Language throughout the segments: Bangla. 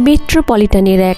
মেট্রোপলিটনের এক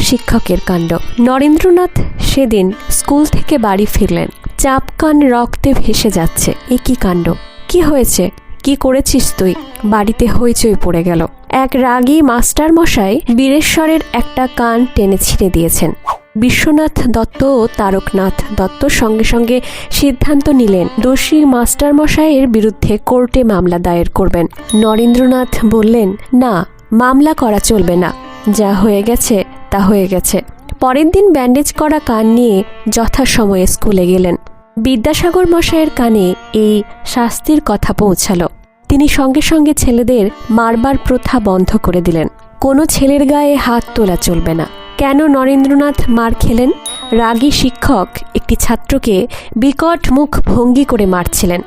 শিক্ষকের কাণ্ড। নরেন্দ্রনাথ সেদিন স্কুল থেকে বাড়ি ফিরলেন। চাপ কান রক্তে ভেসে যাচ্ছে। এ কি কাণ্ড? কি হয়েছে? কি করেছিস তুই? বাড়িতে হইচই পড়ে গেল। এক রাগী মাস্টার মশাই বীরেশ্বরের একটা কান টেনে ছিঁড়ে দিয়েছেন। বিশ্বনাথ দত্ত ও তারকনাথ দত্ত সঙ্গে সঙ্গে সিদ্ধান্ত নিলেন, দোষী মাস্টার মশাইয়ের বিরুদ্ধে কোর্টে মামলা দায়ের করবেন। নরেন্দ্রনাথ বললেন, না, মামলা করা চলবে না। যা হয়ে গেছে, তা হয়ে গেছে। পরের দিন ব্যান্ডেজ করা কান নিয়ে যথাসময়ে স্কুলে গেলেন। বিদ্যাসাগর মশাইয়ের কানে এই শাস্তির কথা পৌঁছালো। তিনি সঙ্গে সঙ্গে ছেলেদের মারবার প্রথা বন্ধ করে দিলেন। কোনো ছেলের গায়ে হাত তোলা চলবে না। কেন নরেন্দ্রনাথ মার খেলেন? রাগী শিক্ষক একটি ছাত্রকে বিকট মুখ ভঙ্গি করে মারছিলেন।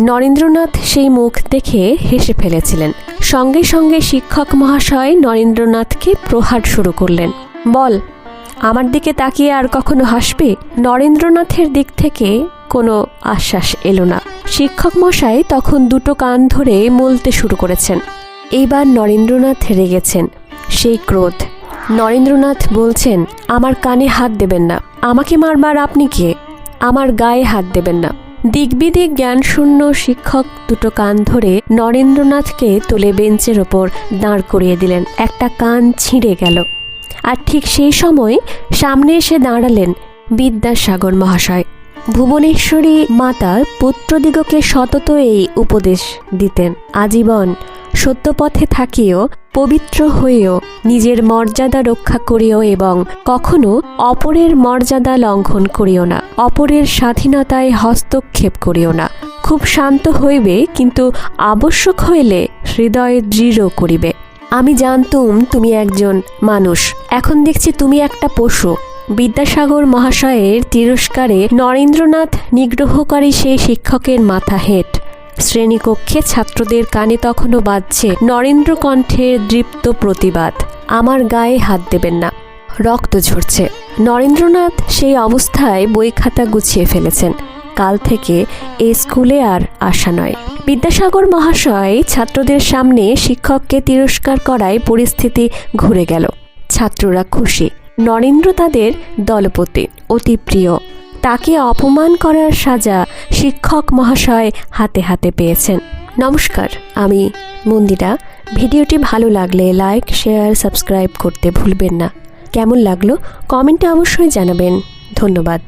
নরেন্দ্রনাথ সেই মুখ দেখে হেসে ফেলেছিলেন। সঙ্গে সঙ্গে শিক্ষক মহাশয় নরেন্দ্রনাথকে প্রহার শুরু করলেন। বল, আমার দিকে তাকিয়ে আর কখনো হাসবে? নরেন্দ্রনাথের দিক থেকে কোনো আশ্বাস এলো না। শিক্ষক মশাই তখন দুটো কান ধরে মলতে শুরু করেছেন। এইবার নরেন্দ্রনাথ রেগেছেন। সেই ক্রোধ। নরেন্দ্রনাথ বলছেন, আমার কানে হাত দেবেন না। আমাকে মারবার আপনি কে? আমার গায়ে হাত দেবেন না। দিগবিদিক জ্ঞানশূন্য শিক্ষক দুটো কান ধরে নরেন্দ্রনাথকে তুলে বেঞ্চের ওপর দাঁড় করিয়ে দিলেন। একটা কান ছিঁড়ে গেল। আর ঠিক সেই সময় সামনে এসে দাঁড়ালেন বিদ্যাসাগর মহাশয়। ভুবনেশ্বরী মাতা পুত্রদিগকে সতত এই উপদেশ দিতেন। আজীবন সত্যপথে থাকিও পবিত্র হয়েও নিজের মর্যাদা রক্ষা করিও এবং কখনো অপরের মর্যাদা লঙ্ঘন করিও না, অপরের স্বাধীনতায় হস্তক্ষেপ করিও না। খুব শান্ত হইবে, কিন্তু আবশ্যক হইলে হৃদয় দৃঢ় করিবে। আমি জানতুম তুমি একজন মানুষ। এখন দেখছি তুমি একটা পশু। বিদ্যাসাগর মহাশয়ের তিরস্কারে নরেন্দ্রনাথ নিগ্রহকারী সেই শিক্ষকের মাথা হেট। শ্রেণীকক্ষে ছাত্রদের কানে তখনও বাজছে নরেন্দ্র কণ্ঠের দৃপ্ত প্রতিবাদ। আমার গায়ে হাত দেবেন না। রক্ত ঝরছে। নরেন্দ্রনাথ সেই অবস্থায় বই খাতা গুছিয়ে ফেলেছেন। কাল থেকে এ স্কুলে আর আসা নয়। বিদ্যাসাগর মহাশয় ছাত্রদের সামনে শিক্ষককে তিরস্কার করায় পরিস্থিতি ঘুরে গেল। ছাত্ররা খুশি। নরেন্দ্র তাদের দলপতি, অতি প্রিয়। তাকে অপমান করার সাজা শিক্ষক মহাশয় হাতে হাতে পেয়েছেন। নমস্কার, আমি মন্দিরা। ভিডিওটি ভালো লাগলে লাইক, শেয়ার, সাবস্ক্রাইব করতে ভুলবেন না। কেমন লাগল? কমেন্টে অবশ্যই জানাবেন। ধন্যবাদ।